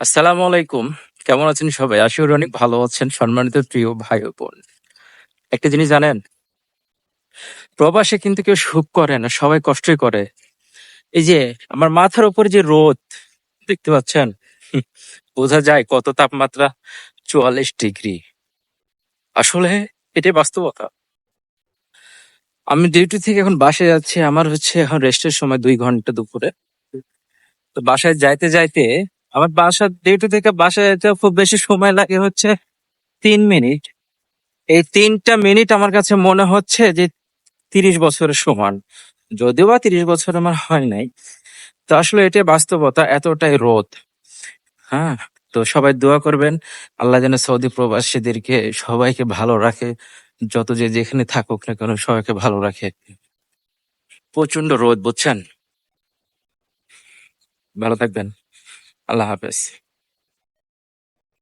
আসসালামু আলাইকুম। কেমন আছেন সবাই? আশা করি অনেক ভালো আছেন, সম্মানিত প্রিয় ভাই বোন। একটা জিনিস জানেন, প্রবাসে কিন্তু কেউ সুখ করে না, সবাই কষ্টই করে। এই যে, আমার মাথার উপরে যে রোদ, দেখতে পাচ্ছেন? বোঝা যায় কত তাপমাত্রা চুয়াল্লিশ ডিগ্রি। আসলে এটাই বাস্তবতা। আমি ডিউটি থেকে এখন বাসায় যাচ্ছি, আমার হচ্ছে এখন রেস্টের সময় দুই ঘণ্টা দুপুরে। তো বাসায় যাইতে যাইতে আমার বাসা ডিউটি থেকে বাসায় যেতে খুব বেশি সময় লাগে হচ্ছে তিন মিনিট। এই তিনটা মিনিট আমার কাছে মনে হচ্ছে যে তিরিশ বছরের সমান। যদিও বা তিরিশ বছর আমার হয় নাই, তো আসলে এটা বাস্তবতা, এতটাই রোদ। হ্যাঁ তো সবাই দোয়া করবেন, আল্লাহ যেন সৌদি প্রবাসীদেরকে সবাইকে ভালো রাখে, যত যে যেখানে থাকুক না কেন সবাইকে ভালো রাখে। প্রচণ্ড রোদ, বুঝছেন? ভালো থাকবেন। আল্লাহ হাফেজ।